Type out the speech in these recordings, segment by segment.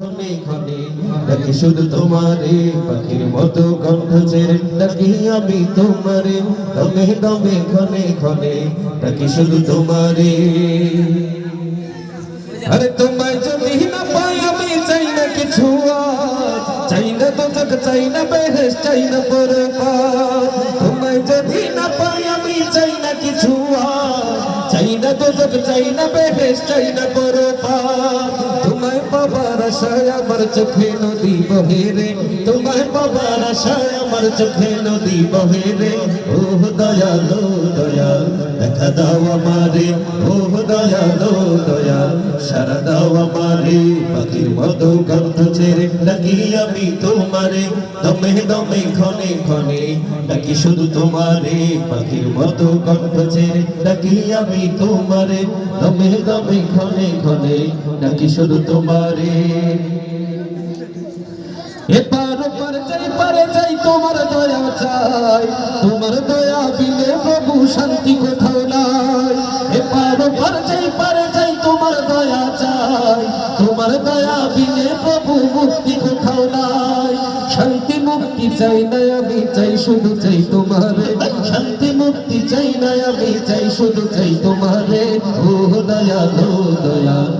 ডাকি শুধু তোমারে? পাখির মতো কণ্ঠ ছেড়ে ডাকি আমি তোমারে? দমে দমে ক্ষণে ক্ষণে ডাকি শুধু তোমারে? আরে তোমায় যদি না পাই, আমি চাই না কিছু চাই না তোকে চাই না বেহেস চাই না বরবাদ তোমায় যদি না পাই, আমি চাই না কিছু চাই না তোকে চাই না বেহেস চাই না বরবাদ তোমায় পাবার আশায় আমার চোখে নদী বহে রে। তোমায় পাবার আশায় আমার চোখে নদী বহে রে। ও দয়ালো, দয়াল, দেখা দাও আমারে। ও দয়ালো, দয়াল, সারা দাও আমারে। পাখির মতো কণ্ঠ ছেড়ে ডাকি আমি তোমারে। দমে দমে, ক্ষণে ক্ষণে, ডাকি শুধু তোমারে। পাখির মতো কণ্ঠ ছেড়ে ডাকি আমি তোমারে। দমে দমে, ক্ষণে ক্ষণে, ডাকি শুধু তোমারে। এপার ওপার, যাই পারে যাই, তোমার দয়া চাই। তোমার দয়া বিনে প্রভু শান্তি কোথাও নাই। এপার ওপার, যাই পারে যাই, তোমার দয়া চাই। তোমার দয়া বিনে প্রভু মুক্তি কোথাও নাই। শান্তি মুক্তি চাই না, আমি চাই, শুধু চাই তোমারে। শান্তি মুক্তি চাই না, আমি চাই, শুধু চাই তোমারে। ও দয়ালো দয়া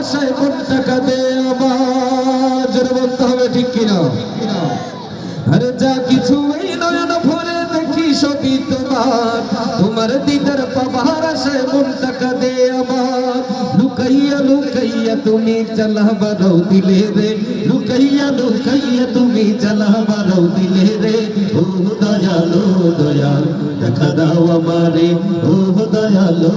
ভাষায় কোন টাকাতে আবার জোরে বলতে হবে ঠিক কিনা? আরে যা কিছু এই নয়ন ভরে দেখি সবই তোমার। তোমার দিদার পাবার আশায় মন টাকা দে আমার? লুকাইয়া লুকাইয়া তুমি চালাবারও দিলে রে। লুকাইয়া লুকাইয়া তুমি চালাবারও দিলে রে। ও দয়ালো, দয়াল, দেখা দাও আমারে। ও দয়ালো।